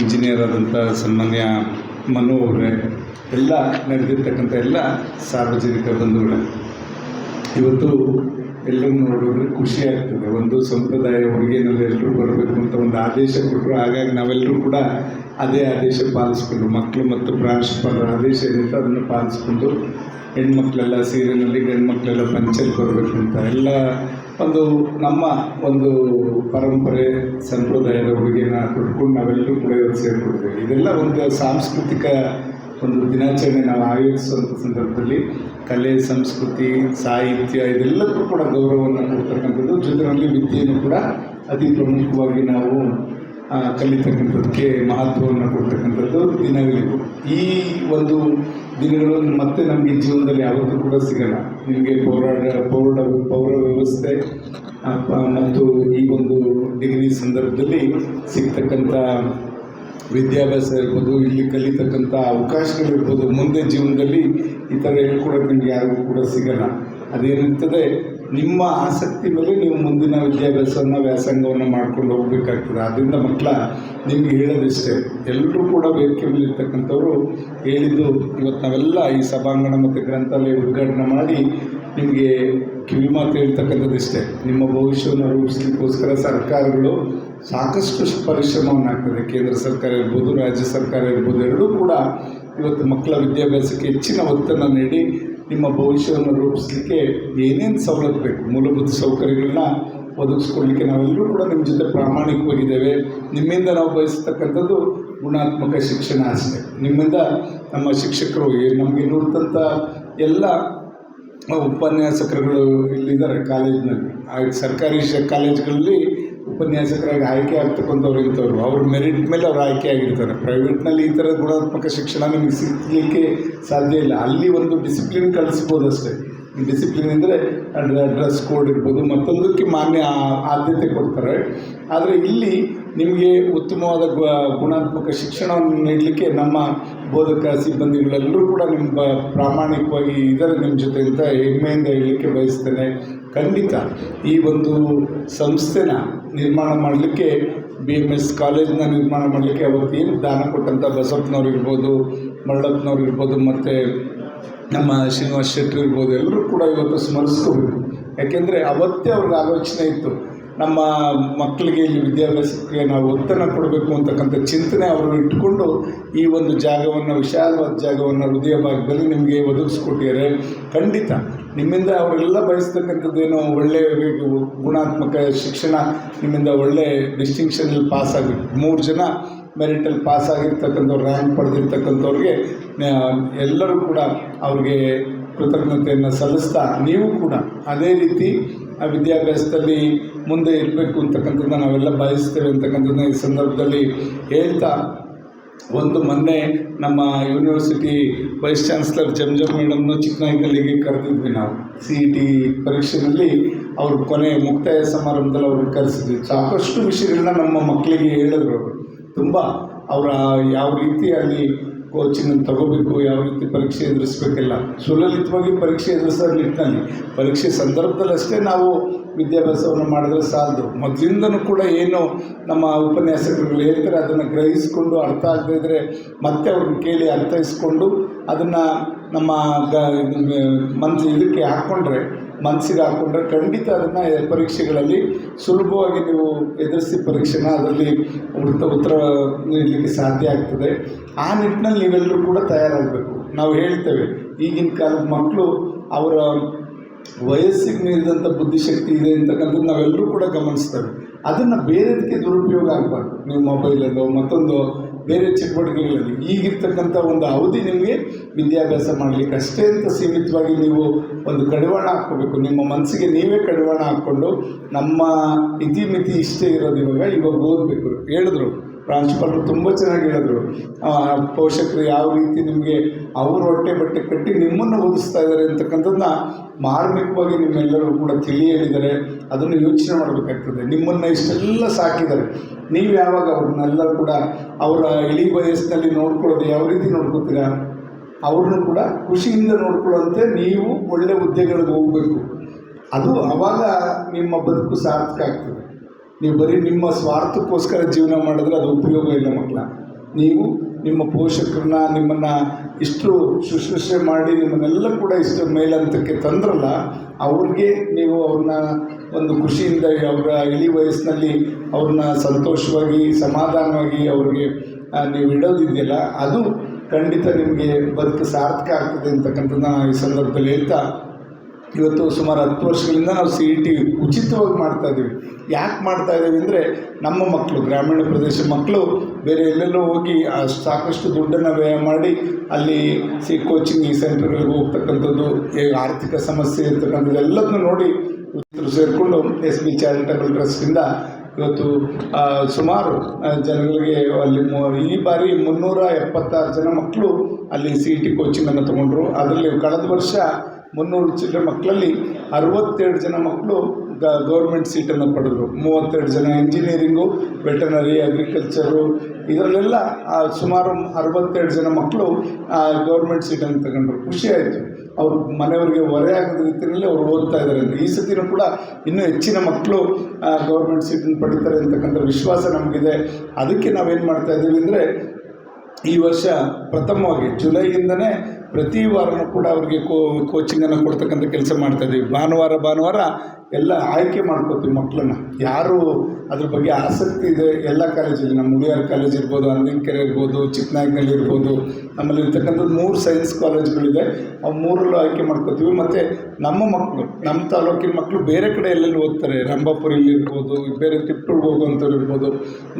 Engineer ಆದಂಥ ಸನ್ಮಾನ್ಯ ಮನು ಅವರೇ ಎಲ್ಲ ನಡೆದಿರ್ತಕ್ಕಂಥ ಎಲ್ಲ ಸಾರ್ವಜನಿಕ ಬಂಧುಗಳೇ. ಇವತ್ತು ಎಲ್ಲರೂ ನೋಡಿದ್ರೆ ಖುಷಿ ಆಗ್ತದೆ. ಒಂದು ಸಂಪ್ರದಾಯ ಹುಡುಗಿನಲ್ಲಿ ಎಲ್ಲರೂ ಬರಬೇಕು ಅಂತ ಒಂದು ಆದೇಶ ಕೊಟ್ಟರು. ಹಾಗಾಗಿ ನಾವೆಲ್ಲರೂ ಕೂಡ ಅದೇ ಆದೇಶ ಪಾಲಿಸ್ಕೊಂಡು ಮಕ್ಕಳು ಮತ್ತು ಪ್ರಾಂಶುಪಾಲರ ಆದೇಶ ಏನಿತ್ತು ಅದನ್ನು ಪಾಲಿಸ್ಕೊಂಡು ಹೆಣ್ಮಕ್ಳೆಲ್ಲ ಸೀರೆನಲ್ಲಿ ಗಂಡ್ಮಕ್ಳೆಲ್ಲ ಪಂಚಲ್ಲಿ ಬರಬೇಕು ಅಂತ ಎಲ್ಲ ಒಂದು ನಮ್ಮ ಒಂದು ಪರಂಪರೆ, ಸಂಪ್ರದಾಯದ ಹುಡುಗಿನ ಕೊಟ್ಕೊಂಡು ನಾವೆಲ್ಲರೂ ಕೂಡ ಇವತ್ತು ಸೇರಿಕೊಡ್ತೇವೆ ಇದೆಲ್ಲ ಒಂದು ಸಾಂಸ್ಕೃತಿಕ ಒಂದು ದಿನಾಚರಣೆ ನಾವು ಆಯೋಜಿಸುವಂಥ ಸಂದರ್ಭದಲ್ಲಿ ಕಲೆ, ಸಂಸ್ಕೃತಿ, ಸಾಹಿತ್ಯ, ಇದೆಲ್ಲದಕ್ಕೂ ಕೂಡ ಗೌರವವನ್ನು ಕೊಡ್ತಕ್ಕಂಥದ್ದು. ಜೊತೆಯಲ್ಲಿ ವಿದ್ಯೆಯನ್ನು ಕೂಡ ಅತಿ ಪ್ರಮುಖವಾಗಿ ನಾವು ಕಲಿತಕ್ಕಂಥದ್ದಕ್ಕೆ ಮಹತ್ವವನ್ನು ಕೊಡ್ತಕ್ಕಂಥದ್ದು ದಿನಗಳಿಗೂ ಈ ಒಂದು ದಿನಗಳು ಮತ್ತೆ ನಮಗೆ ಜೀವನದಲ್ಲಿ ಯಾವತ್ತೂ ಕೂಡ ಸಿಗಲ್ಲ. ನಿಮಗೆ ಪೌರಾಡ ಪೌರ ಪೌರ ವ್ಯವಸ್ಥೆ ಮತ್ತು ಈ ಒಂದು ಡಿಗ್ರಿ ಸಂದರ್ಭದಲ್ಲಿ ಸಿಗ್ತಕ್ಕಂಥ ವಿದ್ಯಾಭ್ಯಾಸ ಇರ್ಬೋದು, ಇಲ್ಲಿ ಕಲಿತಕ್ಕಂಥ ಅವಕಾಶಗಳಿರ್ಬೋದು, ಮುಂದೆ ಜೀವನದಲ್ಲಿ ಈ ಥರ ಹೇಳ್ಕೊಡೋಕೆ ನಿಮ್ಗೆ ಯಾರಿಗೂ ಕೂಡ ಸಿಗಲ್ಲ. ಅದೇನಿರ್ತದೆ, ನಿಮ್ಮ ಆಸಕ್ತಿ ಮೇಲೆ ನೀವು ಮುಂದಿನ ವಿದ್ಯಾಭ್ಯಾಸವನ್ನು, ವ್ಯಾಸಂಗವನ್ನು ಮಾಡ್ಕೊಂಡು ಹೋಗಬೇಕಾಗ್ತದೆ. ಅದರಿಂದ ಮಕ್ಕಳ ನಿಮ್ಗೆ ಹೇಳೋದಿಷ್ಟೇ, ಎಲ್ಲರೂ ಕೂಡ ವೇದಿಕೆ ಇರ್ತಕ್ಕಂಥವ್ರು ಹೇಳಿದ್ದು, ಇವತ್ತು ನಾವೆಲ್ಲ ಈ ಸಭಾಂಗಣ ಮತ್ತು ಗ್ರಂಥಾಲಯ ಉದ್ಘಾಟನೆ ಮಾಡಿ ನಿಮಗೆ ಕಿವಿಮಾತು ಹೇಳ್ತಕ್ಕಂಥದ್ದಿಷ್ಟೇ ನಿಮ್ಮ ಭವಿಷ್ಯವನ್ನು ರೂಪಿಸ್ಲಿಕ್ಕೋಸ್ಕರ ಸರ್ಕಾರಗಳು ಸಾಕಷ್ಟು ಪರಿಶ್ರಮವನ್ನು ಹಾಕ್ತದೆ ಕೇಂದ್ರ ಸರ್ಕಾರ ಇರ್ಬೋದು, ರಾಜ್ಯ ಸರ್ಕಾರ ಇರ್ಬೋದು, ಎರಡೂ ಕೂಡ ಇವತ್ತು ಮಕ್ಕಳ ವಿದ್ಯಾಭ್ಯಾಸಕ್ಕೆ ಹೆಚ್ಚಿನ ಒತ್ತನ್ನು ನೀಡಿ ನಿಮ್ಮ ಭವಿಷ್ಯವನ್ನು ರೂಪಿಸಲಿಕ್ಕೆ ಏನೇನು ಸವಲತ್ತು ಬೇಕು, ಮೂಲಭೂತ ಸೌಕರ್ಯಗಳನ್ನ ಒದಗಿಸ್ಕೊಳ್ಳಿಕ್ಕೆ ನಾವೆಲ್ಲರೂ ಕೂಡ ನಿಮ್ಮ ಜೊತೆ ಪ್ರಾಮಾಣಿಕವಾಗಿದ್ದೇವೆ. ನಿಮ್ಮಿಂದ ನಾವು ಬಯಸ್ತಕ್ಕಂಥದ್ದು ಗುಣಾತ್ಮಕ ಶಿಕ್ಷಣ ಅಷ್ಟೇ. ನಿಮ್ಮಿಂದ ನಮ್ಮ ಶಿಕ್ಷಕರು ನಮಗೆ ನೋಡಿದಂಥ ಎಲ್ಲ ಉಪನ್ಯಾಸಕರುಗಳು ಇಲ್ಲಿದ್ದಾರೆ ಕಾಲೇಜಿನಲ್ಲಿ. ಆ ಸರ್ಕಾರಿ ಶ ಕಾಲೇಜ್ಗಳಲ್ಲಿ ಉಪನ್ಯಾಸಕರಾಗಿ ಆಯ್ಕೆ ಆಗ್ತಕ್ಕಂಥವ್ರು ಇಂಥವ್ರು. ಅವ್ರ ಮೆರಿಟ್ ಮೇಲೆ ಅವ್ರು ಆಯ್ಕೆ ಆಗಿರ್ತಾರೆ. ಪ್ರೈವೇಟ್ನಲ್ಲಿ ಈ ಥರ ಗುಣಾತ್ಮಕ ಶಿಕ್ಷಣ ನಿಮಗೆ ಸಿಗಲಿಕ್ಕೆ ಸಾಧ್ಯ ಇಲ್ಲ. ಅಲ್ಲಿ ಒಂದು ಡಿಸಿಪ್ಲಿನ್ ಕಲಿಸ್ಬೋದು ಅಷ್ಟೇ. ಡಿಸಿಪ್ಲಿನ್ ಅಂದರೆ ಡ್ರೆಸ್ ಕೋಡ್ ಇರ್ಬೋದು, ಮತ್ತೊಂದಕ್ಕೆ ಮಾನ್ಯ ಆದ್ಯತೆ ಕೊಡ್ತಾರೆ. ಆದರೆ ಇಲ್ಲಿ ನಿಮಗೆ ಉತ್ತಮವಾದ ಗುಣಾತ್ಮಕ ಶಿಕ್ಷಣವನ್ನು ನೀಡಲಿಕ್ಕೆ ನಮ್ಮ ಬೋಧಕ ಸಿಬ್ಬಂದಿಗಳೆಲ್ಲರೂ ಕೂಡ ನಿಮ್ಮ ಪ್ರಾಮಾಣಿಕವಾಗಿ ಇದರ ನಿಮ್ಮ ಜೊತೆ ಅಂತ ಹೆಮ್ಮೆಯಿಂದ ಹೇಳಲಿಕ್ಕೆ ಬಯಸ್ತೇನೆ. ಖಂಡಿತ ಈ ಒಂದು ಸಂಸ್ಥೆನ ನಿರ್ಮಾಣ ಮಾಡಲಿಕ್ಕೆ ಬಿ ಎಂ ಎಸ್ ಕಾಲೇಜನ್ನ ನಿರ್ಮಾಣ ಮಾಡಲಿಕ್ಕೆ ಅವತ್ತು ಏನು ದಾನ ಕೊಟ್ಟಂಥ ಬಸಪ್ಪನವ್ರು ಇರ್ಬೋದು, ಮಳ್ಳಪ್ಪನವ್ರು ಇರ್ಬೋದು, ಮತ್ತು ನಮ್ಮ ಶ್ರೀನಿವಾಸ ಶೆಟ್ಟರು ಇರ್ಬೋದು, ಎಲ್ಲರೂ ಕೂಡ ಇವತ್ತು ಸ್ಮರಿಸ್ಕೋಬೇಕು ಯಾಕೆಂದರೆ ಅವತ್ತೇ ಅವ್ರಿಗೆ ಆಲೋಚನೆ ಇತ್ತು. ನಮ್ಮ ಮಕ್ಕಳಿಗೆ ಇಲ್ಲಿ ವಿದ್ಯಾಭ್ಯಾಸಕ್ಕೆ ನಾವು ಒತ್ತನ್ನು ಕೊಡಬೇಕು ಅಂತಕ್ಕಂಥ ಚಿಂತನೆ ಅವರು ಇಟ್ಕೊಂಡು ಈ ಒಂದು ಜಾಗವನ್ನು, ವಿಶಾಲವಾದ ಜಾಗವನ್ನು ಹೃದಯ ಭಾಗದಲ್ಲಿ ನಿಮಗೆ ಒದಗಿಸ್ಕೊಟ್ಟಿದ್ದಾರೆ. ಖಂಡಿತ ನಿಮ್ಮಿಂದ ಅವರೆಲ್ಲ ಬಯಸ್ತಕ್ಕಂಥದ್ದೇನೋ ಒಳ್ಳೆಯ ಗುಣಾತ್ಮಕ ಶಿಕ್ಷಣ ನಿಮ್ಮಿಂದ ಒಳ್ಳೆ ಡಿಸ್ಟಿಂಕ್ಷನಲ್ಲಿ ಪಾಸ್ ಆಗಬೇಕು. ಮೂರು ಜನ ಮೆರಿಟಲ್ಲಿ ಪಾಸ್ ಆಗಿರ್ತಕ್ಕಂಥವ್ರು ರ್ಯಾಂಕ್ ಪಡೆದಿರ್ತಕ್ಕಂಥವ್ರಿಗೆ ಎಲ್ಲರೂ ಕೂಡ ಅವ್ರಿಗೆ ಕೃತಜ್ಞತೆಯನ್ನು ಸಲ್ಲಿಸ್ತಾ ನೀವು ಕೂಡ ಅದೇ ರೀತಿ ಆ ವಿದ್ಯಾಭ್ಯಾಸದಲ್ಲಿ ಮುಂದೆ ಇರಬೇಕು ಅಂತಕ್ಕಂಥದ್ದು ನಾವೆಲ್ಲ ಬಯಸ್ತೇವೆ ಅಂತಕ್ಕಂಥದ್ದನ್ನ ಈ ಸಂದರ್ಭದಲ್ಲಿ ಹೇಳ್ತಾ, ಒಂದು ಮೊನ್ನೆ ನಮ್ಮ ಯೂನಿವರ್ಸಿಟಿ ವೈಸ್ ಚಾನ್ಸ್ಲರ್ ಜಮ್ ಜಮ್ ಮೇಡಮ್ನು ಚಿಕ್ಕನಾಯಕಲ್ಲಿಗೆ ಕರೆದಿದ್ವಿ ನಾವು. ಸಿ ಇ ಟಿ ಪರೀಕ್ಷೆಯಲ್ಲಿ ಅವ್ರ ಕೊನೆ ಮುಕ್ತಾಯ ಸಮಾರಂಭದಲ್ಲಿ ಅವ್ರಿಗೆ ಕರೆಸಿದ್ವಿ. ಸಾಕಷ್ಟು ವಿಷಯಗಳನ್ನ ನಮ್ಮ ಮಕ್ಕಳಿಗೆ ಹೇಳಿದ್ರು ಅವರು. ತುಂಬ ಅವರ ಯಾವ ರೀತಿಯಾಗಿ ಕೋಚಿಂಗ್ ತಗೋಬೇಕು, ಯಾವ ರೀತಿ ಪರೀಕ್ಷೆ ಎದುರಿಸ್ಬೇಕೆಲ್ಲ ಸುಲಲಿತವಾಗಿ ಪರೀಕ್ಷೆ ಎದುರಿಸೋ ನಿಟ್ಟಿನಲ್ಲಿ. ಪರೀಕ್ಷೆ ಸಂದರ್ಭದಲ್ಲಷ್ಟೇ ನಾವು ವಿದ್ಯಾಭ್ಯಾಸವನ್ನು ಮಾಡಿದ್ರೆ ಸಾಲದು. ಮೊದಲಿಂದನೂ ಕೂಡ ಏನು ನಮ್ಮ ಉಪನ್ಯಾಸಕರುಗಳು ಹೇಳ್ತಾರೆ, ಅದನ್ನು ಗ್ರಹಿಸಿಕೊಂಡು ಅರ್ಥ ಆಗದೇ ಮತ್ತೆ ಅವ್ರನ್ನ ಕೇಳಿ ಅರ್ಥೈಸ್ಕೊಂಡು ಅದನ್ನು ನಮ್ಮ ಗ ಮಂತ್ ಇದಕ್ಕೆ ಹಾಕ್ಕೊಂಡ್ರೆ ಮನಸ್ಸಿಗೆ ಹಾಕ್ಕೊಂಡ್ರೆ ಖಂಡಿತ ಅದನ್ನು ಪರೀಕ್ಷೆಗಳಲ್ಲಿ ಸುಲಭವಾಗಿ ನೀವು ಎದುರಿಸಿ ಪರೀಕ್ಷೆನ ಅದರಲ್ಲಿ ಉತ್ತರ ಉತ್ತರ ನೀಡಲಿಕ್ಕೆ ಸಾಧ್ಯ ಆಗ್ತದೆ. ಆ ನಿಟ್ಟಿನಲ್ಲಿ ನೀವೆಲ್ಲರೂ ಕೂಡ ತಯಾರಾಗಬೇಕು. ನಾವು ಹೇಳ್ತೇವೆ, ಈಗಿನ ಕಾಲದ ಮಕ್ಕಳು ಅವರ ವಯಸ್ಸಿಗೆ ಮೀರಿದಂಥ ಬುದ್ಧಿಶಕ್ತಿ ಇದೆ ಅಂತಕ್ಕಂಥದ್ದು ನಾವೆಲ್ಲರೂ ಕೂಡ ಗಮನಿಸ್ತೇವೆ ಅದನ್ನು ಬೇರೆದಕ್ಕೆ ದುರುಪಯೋಗ ಆಗಬಾರ್ದು. ನೀವು ಮೊಬೈಲಲ್ಲೋ ಮತ್ತೊಂದು ಬೇರೆ ಚಟುವಟಿಕೆಗಳಲ್ಲಿ ಈಗಿರ್ತಕ್ಕಂಥ ಒಂದು ಅವಧಿ ನಿಮಗೆ ವಿದ್ಯಾಭ್ಯಾಸ ಮಾಡಲಿಕ್ಕೆ ಅಷ್ಟೇ ಅಂತ ಸೀಮಿತವಾಗಿ ನೀವು ಒಂದು ಕಡಿವಾಣ ಹಾಕ್ಕೋಬೇಕು. ನಿಮ್ಮ ಮನಸ್ಸಿಗೆ ನೀವೇ ಕಡಿವಾಣ ಹಾಕ್ಕೊಂಡು ನಮ್ಮ ಇತಿಮಿತಿ ಇಷ್ಟೇ ಇರೋದು ಇವಾಗ ಇವಾಗ ಓದಬೇಕು. ಹೇಳಿದ್ರು. ಪ್ರಾಂಶುಪಾಲರು ತುಂಬ ಚೆನ್ನಾಗಿ ಹೇಳಿದ್ರು. ಪೋಷಕರು ಯಾವ ರೀತಿ ನಿಮಗೆ ಅವರು ಹೊಟ್ಟೆ ಬಟ್ಟೆ ಕಟ್ಟಿ ನಿಮ್ಮನ್ನು ಓದಿಸ್ತಾ ಇದ್ದಾರೆ ಅಂತಕ್ಕಂಥದ್ದನ್ನ ಮಾರ್ಮಿಕವಾಗಿ ನಿಮ್ಮೆಲ್ಲರೂ ಕೂಡ ತಿಳಿ ಹೇಳಿದ್ದಾರೆ ಅದನ್ನು ಯೋಚನೆ ಮಾಡಬೇಕಾಗ್ತದೆ. ನಿಮ್ಮನ್ನು ಇಷ್ಟೆಲ್ಲ ಸಾಕಿದ್ದಾರೆ. ನೀವು ಯಾವಾಗ ಅವ್ರನ್ನೆಲ್ಲ ಕೂಡ ಅವರ ಇಳಿ ವಯಸ್ಸಿನಲ್ಲಿ ನೋಡ್ಕೊಳ್ಳೋದು ಯಾವ ರೀತಿ ನೋಡ್ಕೋತೀರಾ? ಅವ್ರನ್ನೂ ಕೂಡ ಖುಷಿಯಿಂದ ನೋಡ್ಕೊಳ್ಳೋಂತೆ ನೀವು ಒಳ್ಳೆ ಹುದ್ದೆಗಳಿಗೆ ಹೋಗಬೇಕು. ಅದು ಅವಾಗ ನಿಮ್ಮ ಬದುಕು ಸಾರ್ಥಕ ಆಗ್ತದೆ. ನೀವು ಬರೀ ನಿಮ್ಮ ಸ್ವಾರ್ಥಕ್ಕೋಸ್ಕರ ಜೀವನ ಮಾಡಿದ್ರೆ ಅದು ಉಪಯೋಗ ಇಲ್ಲ ಮಕ್ಕಳ. ನೀವು ನಿಮ್ಮ ಪೋಷಕರನ್ನ, ನಿಮ್ಮನ್ನು ಇಷ್ಟು ಶುಶ್ರೂಷೆ ಮಾಡಿ ನಿಮ್ಮನ್ನೆಲ್ಲ ಕೂಡ ಇಷ್ಟು ಮೇಲಂತಕ್ಕೆ ತಂದ್ರಲ್ಲ, ಅವ್ರಿಗೆ ನೀವು ಅವ್ರನ್ನ ಒಂದು ಖುಷಿಯಿಂದ ಅವರ ಇಳಿ ವಯಸ್ಸಿನಲ್ಲಿ ಅವ್ರನ್ನ ಸಂತೋಷವಾಗಿ, ಸಮಾಧಾನವಾಗಿ ಅವ್ರಿಗೆ ನೀವು ಇಡೋದಿದೆಯಲ್ಲ, ಅದು ಖಂಡಿತ ನಿಮಗೆ ಬದುಕು ಸಾರ್ಥಕ ಆಗ್ತದೆ ಅಂತಕ್ಕಂಥದ್ದು ನಾನು ಈ ಸಂದರ್ಭದಲ್ಲಿ ಹೇಳ್ತಾ ಇವತ್ತು ಸುಮಾರು ಹತ್ತು ವರ್ಷಗಳಿಂದ ನಾವು ಸಿ ಇ ಟಿ ಉಚಿತವಾಗಿ ಮಾಡ್ತಾ ಇದ್ದೀವಿ. ಯಾಕೆ ಮಾಡ್ತಾ ಇದ್ದೀವಿ ಅಂದರೆ ನಮ್ಮ ಮಕ್ಕಳು ಗ್ರಾಮೀಣ ಪ್ರದೇಶ ಮಕ್ಕಳು ಬೇರೆ ಎಲ್ಲೆಲ್ಲೋ ಹೋಗಿ ಸಾಕಷ್ಟು ದುಡ್ಡನ್ನು ವ್ಯಯ ಮಾಡಿ ಅಲ್ಲಿ ಸಿ ಕೋಚಿಂಗ್ ಸೆಂಟರ್ಗಳಿಗೆ ಹೋಗ್ತಕ್ಕಂಥದ್ದು ಆರ್ಥಿಕ ಸಮಸ್ಯೆ ಇರ್ತಕ್ಕಂಥದ್ದು ಎಲ್ಲದನ್ನು ನೋಡಿ ಉಚಿತರು ಸೇರಿಕೊಂಡು ಎಸ್ ಬಿ ಚಾರಿಟಬಲ್ ಟ್ರಸ್ಟಿಂದ ಇವತ್ತು ಸುಮಾರು ಜನಗಳಿಗೆ ಅಲ್ಲಿ ಈ ಬಾರಿ ಮುನ್ನೂರ ಎಪ್ಪತ್ತಾರು ಜನ ಮಕ್ಕಳು ಅಲ್ಲಿ ಸಿ ಇ ಟಿ ಕೋಚಿಂಗನ್ನು ತೊಗೊಂಡ್ರು. ಅದರಲ್ಲಿ ಕಳೆದ ವರ್ಷ ಮುನ್ನೂರು ಚಿಲ್ಲರೆ ಮಕ್ಕಳಲ್ಲಿ ಅರವತ್ತೆರಡು ಜನ ಮಕ್ಕಳು ಗ ಗೌರ್ಮೆಂಟ್ ಸೀಟನ್ನು ಪಡೆದರು. ಮೂವತ್ತೆರಡು ಜನ ಇಂಜಿನಿಯರಿಂಗು ವೆಟನರಿ ಅಗ್ರಿಕಲ್ಚರು ಇದರಲ್ಲೆಲ್ಲ ಸುಮಾರು ಅರವತ್ತೆರಡು ಜನ ಮಕ್ಕಳು ಗೌರ್ಮೆಂಟ್ ಸೀಟನ್ನು ತಗೊಂಡ್ರು. ಖುಷಿ ಆಯಿತು. ಅವ್ರ ಮನೆಯವರಿಗೆ ಹೊರೆ ಆಗದ ರೀತಿಯಲ್ಲಿ ಅವ್ರು ಓದ್ತಾ ಇದ್ದಾರೆ ಈ ಸತಿನೂ ಕೂಡ ಇನ್ನೂ ಹೆಚ್ಚಿನ ಮಕ್ಕಳು ಗೌರ್ಮೆಂಟ್ ಸೀಟನ್ನು ಪಡಿತಾರೆ ಅಂತಕ್ಕಂಥ ವಿಶ್ವಾಸ ನಮಗಿದೆ. ಅದಕ್ಕೆ ನಾವೇನು ಮಾಡ್ತಾ ಇದ್ದೀವಿ ಅಂದರೆ, ಈ ವರ್ಷ ಪ್ರಥಮವಾಗಿ ಜುಲೈಯಿಂದನೇ ಪ್ರತಿ ವಾರನೂ ಕೂಡ ಅವರಿಗೆ ಕೋ ಕೋಚಿಂಗನ್ನು ಕೊಡ್ತಕ್ಕಂಥ ಕೆಲಸ ಮಾಡ್ತಾ ಇದ್ದೀವಿ ಭಾನುವಾರ ಭಾನುವಾರ ಎಲ್ಲ ಆಯ್ಕೆ ಮಾಡ್ಕೋತೀವಿ ಮಕ್ಕಳನ್ನ ಯಾರು ಅದ್ರ ಬಗ್ಗೆ ಆಸಕ್ತಿ ಇದೆ ಎಲ್ಲ ಕಾಲೇಜಲ್ಲಿ. ನಮ್ಮ ಮುಳಿಯಾರ್ ಕಾಲೇಜ್ ಇರ್ಬೋದು ಅಂದಿನಕೆರೆ ಇರ್ಬೋದು ಚಿಕ್ಕನಾಯಕನಲ್ಲಿ ಇರ್ಬೋದು, ನಮ್ಮಲ್ಲಿ ಇರ್ತಕ್ಕಂಥ ಮೂರು ಸೈನ್ಸ್ ಕಾಲೇಜ್ಗಳಿದೆ. ಅವು ಮೂರಲ್ಲೂ ಆಯ್ಕೆ ಮಾಡ್ಕೋತೀವಿ. ಮತ್ತು ನಮ್ಮ ಮಕ್ಕಳು ನಮ್ಮ ತಾಲೂಕಿನ ಮಕ್ಕಳು ಬೇರೆ ಕಡೆ ಎಲ್ಲೆಲ್ಲಿ ಓದ್ತಾರೆ ರಂಭಾಪುರಲ್ಲಿ ಇರ್ಬೋದು, ಬೇರೆ ತಿಪ್ಟೂರ್ಗೆ ಹೋಗುವಂಥವ್ರು ಇರ್ಬೋದು.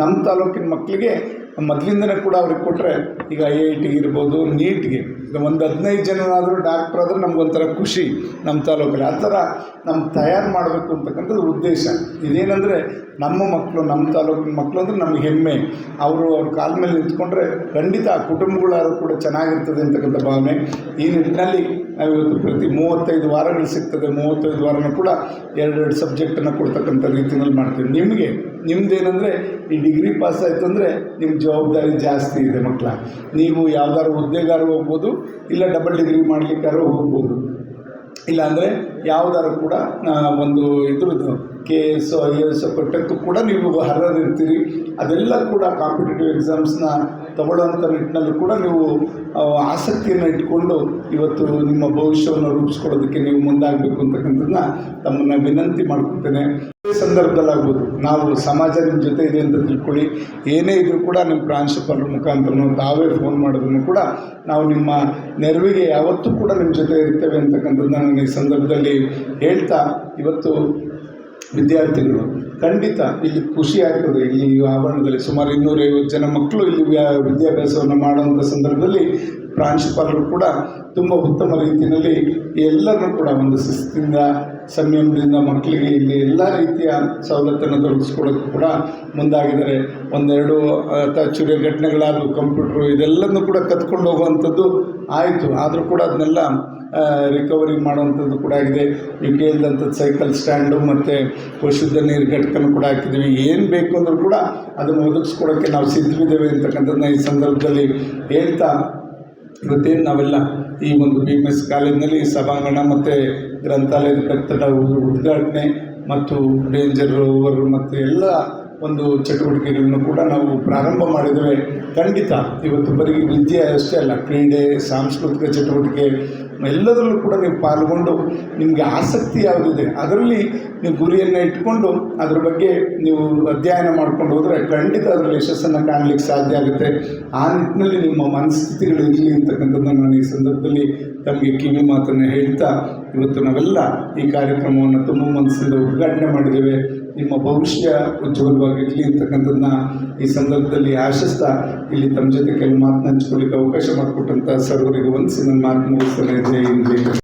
ನಮ್ಮ ತಾಲೂಕಿನ ಮಕ್ಕಳಿಗೆ ಮೊದಲಿಂದನೇ ಕೂಡ ಅವ್ರಿಗೆ ಕೊಟ್ಟರೆ ಈಗ ಐ ಐ ಟಿಗೆ ಇರ್ಬೋದು ನೀಟ್ಗೆ ಈಗ ಒಂದು ಹದಿನೈದು ಜನನಾದರೂ ಡಾಕ್ಟ್ರ್ ಆದರೂ ನಮಗೊಂಥರ ಖುಷಿ ನಮ್ಮ ತಾಲೂಕಲ್ಲಿ. ಆ ಥರ ನಮ್ಮ ತಯಾರು ಮಾಡಬೇಕು ಅಂತಕ್ಕಂಥದ್ದು ಉದ್ದೇಶ. ಇದೇನೆಂದರೆ ನಮ್ಮ ಮಕ್ಕಳು ನಮ್ಮ ತಾಲೂಕಿನ ಮಕ್ಕಳು ಅಂದರೆ ನಮಗೆ ಹೆಮ್ಮೆ. ಅವರು ಅವ್ರ ಕಾಲ ಮೇಲೆ ನಿಂತ್ಕೊಂಡ್ರೆ ಖಂಡಿತ ಆ ಕುಟುಂಬಗಳಾದರೂ ಕೂಡ ಚೆನ್ನಾಗಿರ್ತದೆ ಅಂತಕ್ಕಂಥ ಭಾವನೆ. ಈ ನಿಟ್ಟಿನಲ್ಲಿ ನಾವಿವತ್ತು ಪ್ರತಿ ಮೂವತ್ತೈದು ವಾರಗಳು ಸಿಗ್ತದೆ. ಮೂವತ್ತೈದು ವಾರನೂ ಕೂಡ ಎರಡೆರಡು ಸಬ್ಜೆಕ್ಟನ್ನು ಕೊಡ್ತಕ್ಕಂಥ ರೀತಿಯಲ್ಲಿ ಮಾಡ್ತೀವಿ. ನಿಮಗೆ ನಿಮ್ಮದೇನೆಂದರೆ ಈ ಡಿಗ್ರಿ ಪಾಸ್ ಆಯಿತು ಅಂದರೆ ನಿಮ್ಮ ಜವಾಬ್ದಾರಿ ಜಾಸ್ತಿ ಇದೆ ಮಕ್ಕಳ. ನೀವು ಯಾವ್ದಾದ್ರು ಹುದ್ದೆಗಾರು ಹೋಗ್ಬೋದು, ಇಲ್ಲ ಡಬಲ್ ಡಿಗ್ರಿ ಮಾಡಲಿಕ್ಕಾರು ಹೋಗ್ಬೋದು. ಇಲ್ಲಾಂದರೆ ಯಾವುದಾದ್ರು ಕೂಡ ಒಂದು ಒಂದು ಇದ್ರದ್ದು K S I A S ಕೊಟ್ಟಕ್ಕೂ ಕೂಡ ನೀವು ಅರ್ಹರಿರ್ತೀರಿ. ಅದೆಲ್ಲ ಕೂಡ ಕಾಂಪಿಟೇಟಿವ್ ಎಕ್ಸಾಮ್ಸ್ನ ತಗೊಳ್ಳೋಂಥ ನಿಟ್ಟಿನಲ್ಲಿ ಕೂಡ ನೀವು ಆಸಕ್ತಿಯನ್ನು ಇಟ್ಕೊಂಡು ಇವತ್ತು ನಿಮ್ಮ ಭವಿಷ್ಯವನ್ನು ರೂಪಿಸ್ಕೊಳ್ಳೋದಕ್ಕೆ ನೀವು ಮುಂದಾಗಬೇಕು ಅಂತಕ್ಕಂಥದ್ದನ್ನ ತಮ್ಮನ್ನು ವಿನಂತಿ ಮಾಡ್ಕೊತೇನೆ ಸಂದರ್ಭದಲ್ಲಾಗ್ಬೋದು ನಾವು ಸಮಾಜ ನಿಮ್ಮ ಜೊತೆ ಇದೆ ಅಂತ ತಿಳ್ಕೊಳ್ಳಿ. ಏನೇ ಇದ್ರೂ ಕೂಡ ನಿಮ್ಮ ಪ್ರಾಂಶುಪಾಲರ ಮುಖಾಂತರ ತಾವೇ ಫೋನ್ ಮಾಡೋದನ್ನು ಕೂಡ ನಾವು ನಿಮ್ಮ ನೆರವಿಗೆ ಯಾವತ್ತೂ ಕೂಡ ನಿಮ್ಮ ಜೊತೆ ಇರ್ತೇವೆ ಅಂತಕ್ಕಂಥದ್ದು ನಾನು ಈ ಸಂದರ್ಭದಲ್ಲಿ ಹೇಳ್ತಾ, ಇವತ್ತು ವಿದ್ಯಾರ್ಥಿಗಳು. ಖಂಡಿತ ಇಲ್ಲಿ ಖುಷಿ ಆಗ್ತದೆ. ಇಲ್ಲಿ ಈ ಆವರಣದಲ್ಲಿ ಸುಮಾರು ಇನ್ನೂರೈವತ್ತು ಜನ ಮಕ್ಕಳು ಇಲ್ಲಿ ವಿದ್ಯಾಭ್ಯಾಸವನ್ನು ಮಾಡುವಂಥ ಸಂದರ್ಭದಲ್ಲಿ ಪ್ರಾಂಶುಪಾಲರು ಕೂಡ ತುಂಬ ಉತ್ತಮ ರೀತಿಯಲ್ಲಿ ಎಲ್ಲರನ್ನೂ ಕೂಡ ಒಂದು ಶಿಸ್ತಿಂದ ಸಂಯಮದಿಂದ ಮಕ್ಕಳಿಗೆ ಇಲ್ಲಿ ಎಲ್ಲ ರೀತಿಯ ಸವಲತ್ತನ್ನು ತೊಡಗಿಸ್ಕೊಡೋಕ್ಕೂ ಕೂಡ ಮುಂದಾಗಿದ್ದಾರೆ. ಒಂದೆರಡು ಅಚಾಚುರ್ಯ ಘಟನೆಗಳಾದವು ಕಂಪ್ಯೂಟ್ರು, ಇದೆಲ್ಲನೂ ಕೂಡ ಕತ್ಕೊಂಡು ಹೋಗುವಂಥದ್ದು ಆಯಿತು. ಆದರೂ ಕೂಡ ಅದನ್ನೆಲ್ಲ ರಿಕವರಿ ಮಾಡುವಂಥದ್ದು ಕೂಡ ಆಗಿದೆ. ಕೇಳಿದಂಥದ್ದು ಸೈಕಲ್ ಸ್ಟ್ಯಾಂಡು ಮತ್ತು ಶುದ್ಧ ನೀರು ಘಟಕನೂ ಕೂಡ ಹಾಕಿದ್ದೀವಿ. ಏನು ಬೇಕು ಅಂದರೂ ಕೂಡ ಅದನ್ನು ಒದಗಿಸ್ಕೊಡೋಕ್ಕೆ ನಾವು ಸಿದ್ಧವಿದ್ದೇವೆ ಅಂತಕ್ಕಂಥದ್ದನ್ನ ಈ ಸಂದರ್ಭದಲ್ಲಿ ಹೇಳ್ತಾ, ಇವತ್ತೇನು ನಾವೆಲ್ಲ ಈ ಒಂದು ಬಿ ಎಂ ಎಸ್ ಕಾಲೇಜಿನಲ್ಲಿ ಸಭಾಂಗಣ ಮತ್ತು ಗ್ರಂಥಾಲಯದ ಕಟ್ಟಡ ಉದ್- ಉದ್ಘಾಟನೆ ಮತ್ತು ಡೇಂಜರ್ ಓವರ್ ಮತ್ತು ಎಲ್ಲ ಒಂದು ಚಟುವಟಿಕೆಗಳನ್ನು ಕೂಡ ನಾವು ಪ್ರಾರಂಭ ಮಾಡಿದರೆ ಖಂಡಿತ, ಇವತ್ತು ಬರೀ ವಿದ್ಯೆ ಅಷ್ಟೇ ಅಲ್ಲ, ಕ್ರೀಡೆ, ಸಾಂಸ್ಕೃತಿಕ ಚಟುವಟಿಕೆ, ಎಲ್ಲದರಲ್ಲೂ ಕೂಡ ನೀವು ಪಾಲ್ಗೊಂಡು ನಿಮಗೆ ಆಸಕ್ತಿ ಯಾವುದಿದೆ, ಅದರಲ್ಲಿ ನೀವು ಗುರಿಯನ್ನು ಇಟ್ಕೊಂಡು ಅದ್ರ ಬಗ್ಗೆ ನೀವು ಅಧ್ಯಯನ ಮಾಡ್ಕೊಂಡು ಹೋದರೆ ಖಂಡಿತ ಅದರಲ್ಲಿ ಯಶಸ್ಸನ್ನು ಕಾಣಲಿಕ್ಕೆ ಸಾಧ್ಯ ಆಗುತ್ತೆ. ಆ ನಿಟ್ಟಿನಲ್ಲಿ ನಿಮ್ಮ ಮನಸ್ಥಿತಿಗಳು ಇರಲಿ ಅಂತಕ್ಕಂಥದ್ದು ನಾನು ಈ ಸಂದರ್ಭದಲ್ಲಿ ತಮಗೆ ಕಿವಿ ಮಾತನ್ನು ಹೇಳ್ತಾ, ಇವತ್ತು ನಾವೆಲ್ಲ ಈ ಕಾರ್ಯಕ್ರಮವನ್ನು ತುಂಬ ಮನಸ್ಸಿಂದ ಉದ್ಘಾಟನೆ ಮಾಡಿದ್ದೇವೆ. ನಿಮ್ಮ ಭವಿಷ್ಯ ಉಜ್ವಲವಾಗಿರಲಿ ಅಂತಕ್ಕಂಥದ್ದನ್ನ ಈ ಸಂದರ್ಭದಲ್ಲಿ ಆಶಿಸ್ತಾ ಇಲ್ಲಿ ತಮ್ಮ ಜೊತೆ ಕೆಲವು ಮಾತನ್ನ ಅವಕಾಶ ಮಾಡಿಕೊಟ್ಟಂಥ ಸರ್ವರಿಗೆ ವಂದಿಸಿ ನನ್ನ ಮಾತು ಮುಗಿಸ್ತಾನೆ ಜೈ ಹಿಂದ್.